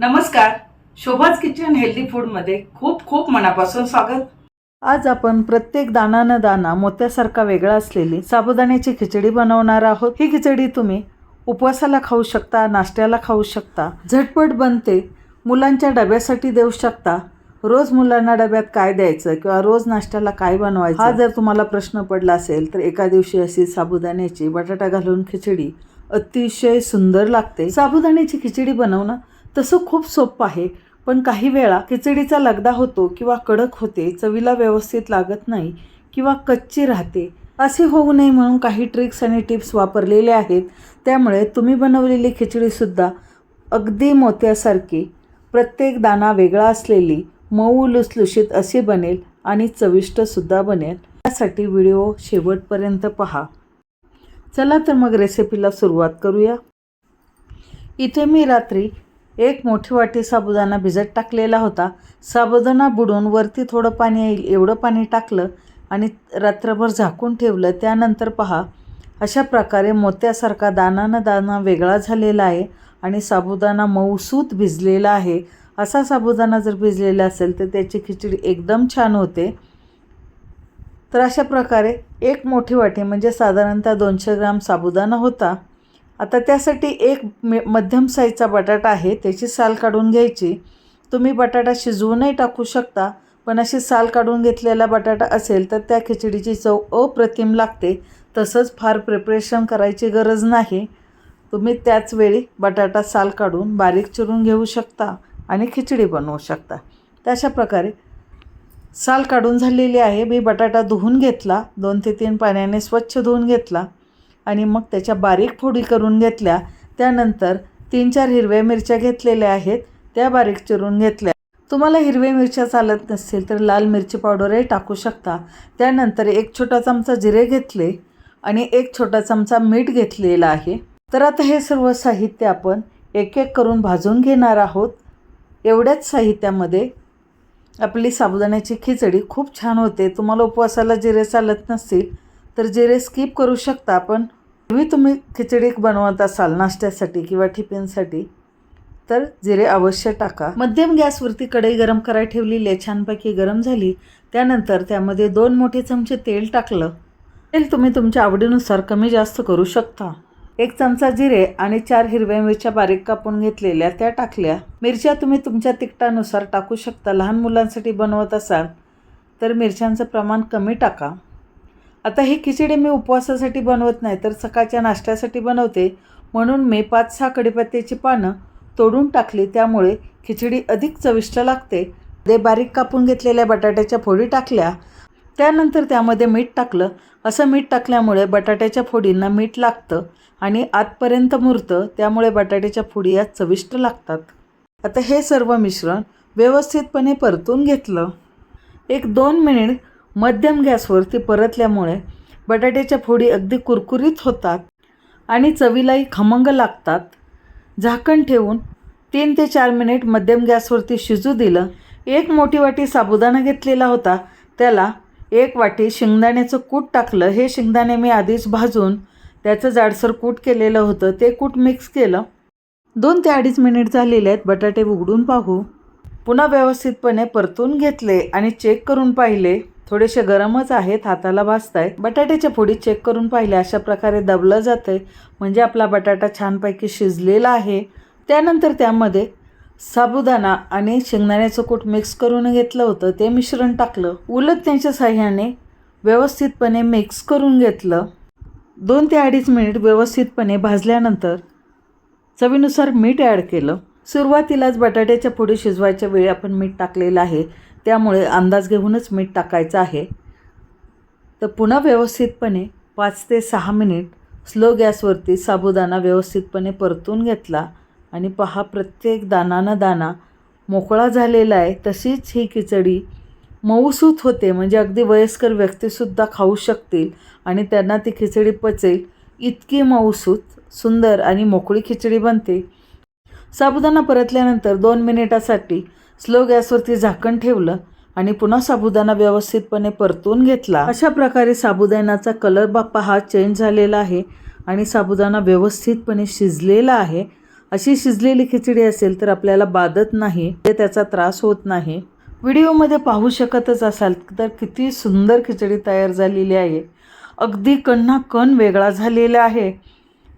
नमस्कार. शोभाज kitchen healthy फूडमध्ये खूप खूप मनापासून स्वागत. आज आपण प्रत्येक दाना न दाना मोत्यासारखा वेगळा असलेली साबुदाण्याची खिचडी बनवणार आहोत. ही खिचडी तुम्ही उपवासाला खाऊ शकता नाश्त्याला खाऊ शकता झटपट बनते मुलांच्या डब्यासाठी देऊ शकता. रोज मुलांना डब्यात काय द्यायचं किंवा रोज नाश्त्याला काय बनवायचं? हा जर तुम्हाला प्रश्न पडला असेल तर एका दिवशी अशी साबुदाण्याची बटाटा घालून खिचडी अतिशय सुंदर लागते. साबुदाण्याची खिचडी बनवणं तसं खूप सोपं आहे पण काही वेळा खिचडीचा लगदा होतो किंवा कडक होते चवीला व्यवस्थित लागत नाही किंवा कच्ची राहते. असे होऊ नये म्हणून काही ट्रिक्स आणि टिप्स वापरलेले आहेत. त्यामुळे तुम्ही बनवलेली खिचडीसुद्धा अगदी मोत्यासारखी प्रत्येक दाना वेगळा असलेली मऊ लुसलुशीत अशी बनेल आणि चविष्टसुद्धा बनेल. त्यासाठी व्हिडिओ शेवटपर्यंत पहा. चला तर मग रेसिपीला सुरुवात करूया. इथे मी रात्री एक मोठी वाटी साबुदाणा भिजत टाकलेला होता. साबुदाणा बुडून वरती थोडं पाणी येईल एवढं पाणी टाकलं आणि रात्रभर झाकून ठेवलं त्यानंतर पहा. अशा प्रकारे मोत्यासारखा दानानं दाना वेगळा झालेला आहे आणि साबुदाणा मऊसूत भिजलेला आहे. असा साबुदाणा जर भिजलेला असेल तर त्याची खिचडी एकदम छान होते. तर अशा प्रकारे एक मोठी वाटी म्हणजे साधारणतः दोनशे ग्राम साबुदाणा होता. आता त्यासाठी एक मे मध्यम साईजचा बटाटा आहे त्याची साल काढून घ्यायची. तुम्ही बटाटा शिजवूनही टाकू शकता पण अशी साल काढून घेतलेला बटाटा असेल तर त्या खिचडीची चव अप्रतिम लागते. तसंच फार प्रिपरेशन करायची गरज नाही. तुम्ही त्याच वेळी बटाटा साल काढून बारीक चिरून घेऊ शकता आणि खिचडी बनवू शकता. तशा प्रकारे साल काढून झालेली आहे. मी बटाटा धुवून घेतला दोन ते तीन पाण्याने स्वच्छ धुवून घेतला. आणि मग त्याच्या बारीक फोडी करून घेतल्या. त्यानंतर तीन चार हिरव्या मिरच्या घेतलेल्या आहेत त्या बारीक चिरून घेतल्या. तुम्हाला हिरव्या मिरच्या चालत नसतील तर लाल मिरची पावडरही टाकू शकता. त्यानंतर एक छोटा चमचा जिरे घेतले आणि एक छोटा चमचा मीठ घेतलेला आहे. तर आता हे सर्व साहित्य आपण एक एक करून भाजून घेणार आहोत. एवढ्याच साहित्यामध्ये आपली साबुदाण्याची खिचडी खूप छान होते. तुम्हाला उपवासाला जिरे चालत नसतील तर जिरे स्किप करू शकता पण पूर्वी तुम्ही खिचडी बनवत असाल नाश्त्यासाठी किंवा टिफिनसाठी तर जिरे अवश्य टाका. मध्यम गॅसवरती कढई गरम करायला ठेवलेली आहे छानपैकी गरम झाली त्यानंतर त्यामध्ये दोन मोठे चमचे तेल टाकलं. तेल तुम्ही तुमच्या आवडीनुसार कमी जास्त करू शकता. एक चमचा जिरे आणि चार हिरव्या मिरच्या बारीक कापून घेतलेल्या त्या टाकल्या. मिरच्या तुम्ही तुमच्या तिखटानुसार टाकू शकता. लहान मुलांसाठी बनवत असाल तर मिरच्यांचं प्रमाण कमी टाका. आता ही खिचडी मी उपवासासाठी बनवत नाही तर सकाळच्या नाश्त्यासाठी बनवते. म्हणून मी पाच सहा कडीपत्त्याची पानं तोडून टाकली त्यामुळे खिचडी अधिक चविष्ट लागते. ते बारीक कापून घेतलेल्या बटाट्याच्या फोडी टाकल्या. त्यानंतर त्यामध्ये मीठ टाकलं. असं मीठ टाकल्यामुळे बटाट्याच्या फोडींना मीठ लागतं आणि आतपर्यंत मुरतं त्यामुळे बटाट्याच्या फोडी या चविष्ट लागतात. आता हे सर्व मिश्रण व्यवस्थितपणे परतून घेतलं. एक दोन मिनिट मध्यम गॅसवरती परतल्यामुळे बटाट्याच्या फोडी अगदी कुरकुरीत होतात आणि चवीलाही खमंग लागतात. झाकण ठेवून तीन ते चार मिनिट मध्यम गॅसवरती शिजू दिलं. एक मोठी वाटी साबुदाणा घेतलेला होता. त्याला एक वाटी शेंगदाण्याचं कूट टाकलं. हे शेंगदाणे मी आधीच भाजून त्याचं जाडसर कूट केलेलं होतं. ते कूट मिक्स केलं. दोन ते अडीच मिनिट झालेले आहेत. बटाटे उघडून पाहू. पुन्हा व्यवस्थितपणे परतून घेतले आणि चेक करून पाहिले. थोडेसे गरमच आहेत हाताला भाजताय बटाट्याच्या फोडी चेक करून पाहिले अशा प्रकारे दबलं जातं आहे म्हणजे आपला बटाटा छानपैकी शिजलेला आहे. त्यानंतर त्यामध्ये साबुदाणा आणि शेंगदाण्याचं कूट मिक्स करून घेतलं होतं. ते मिश्रण टाकलं. उलटण्याच्या साह्याने व्यवस्थितपणे मिक्स करून घेतलं. दोन ते अडीच मिनिट व्यवस्थितपणे भाजल्यानंतर चवीनुसार मीठ ॲड केलं. सुरुवातीलाच बटाट्याच्या फोडी शिजवायच्या वेळी आपण मीठ टाकलेलं आहे. त्यामुळे अंदाज घेऊनच मीठ टाकायचं आहे. तर पुन्हा व्यवस्थितपणे पाच ते सहा मिनिट स्लो गॅसवरती साबुदाणा व्यवस्थितपणे परतून घेतला आणि पहा प्रत्येक दानानं दाना मोकळा झालेला आहे. तशीच ही खिचडी मऊसूत होते. म्हणजे अगदी वयस्कर व्यक्तीसुद्धा खाऊ शकतील आणि त्यांना ती खिचडी पचेल इतकी मऊसूत सुंदर आणि मोकळी खिचडी बनते. साबुदाणा परतल्यानंतर दोन मिनिटासाठी स्लो गॅसवरती झाकण ठेवलं आणि पुन्हा साबुदाणा व्यवस्थितपणे परतून घेतला. अशा प्रकारे साबुदाण्याचा कलर बाप्पा हा चेंज झालेला आहे आणि साबुदाणा व्यवस्थितपणे शिजलेला आहे. अशी शिजलेली खिचडी असेल तर आपल्याला बाधत नाही ते त्याचा त्रास होत नाही. व्हिडिओमध्ये पाहू शकतच असाल तर किती सुंदर खिचडी तयार झालेली आहे. अगदी कण्णा कण वेगळा झालेला आहे.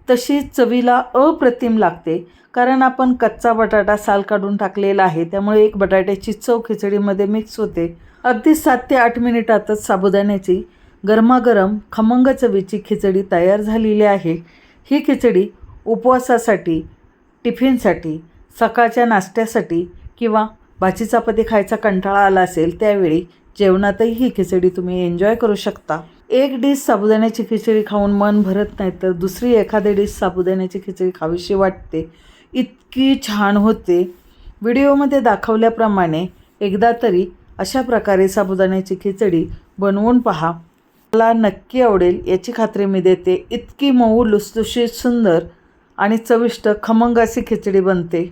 तशी चवीला अप्रतिम लागते. कारण आपण कच्चा बटाटा साल काढून टाकलेला आहे त्यामुळे एक बटाट्याची चव खिचडीमध्ये मिक्स होते. अगदी सात ते आठ मिनिटातच साबुदाण्याची गरमागरम खमंग चवीची खिचडी तयार झालेली आहे. ही खिचडी उपवासासाठी टिफिनसाठी सकाळच्या नाश्त्यासाठी किंवा भाजी चपाती खायचा कंटाळा आला असेल त्यावेळी जेवणातही ही खिचडी तुम्ही एन्जॉय करू शकता. एक डिश साबुदाण्याची खिचडी खाऊन मन भरत नाही तर दुसरी एखादी डिश साबुदाण्याची खिचडी खावीशी वाटते. इतकी छान होते. व्हिडिओमध्ये दाखवल्याप्रमाणे एकदा तरी अशा प्रकारे साबुदाण्याची खिचडी बनवून पहा. मला नक्की आवडेल याची खात्री मी देते. इतकी मऊ लुसलुशीत सुंदर आणि चविष्ट खमंग अशी खिचडी बनते.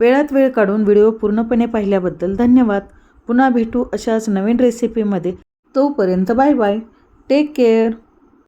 वेळात वेळ काढून व्हिडिओ पूर्णपणे पाहिल्याबद्दल धन्यवाद. पुन्हा भेटू अशाच नवीन रेसिपीमध्ये तोपर्यंत बाय बाय. Take care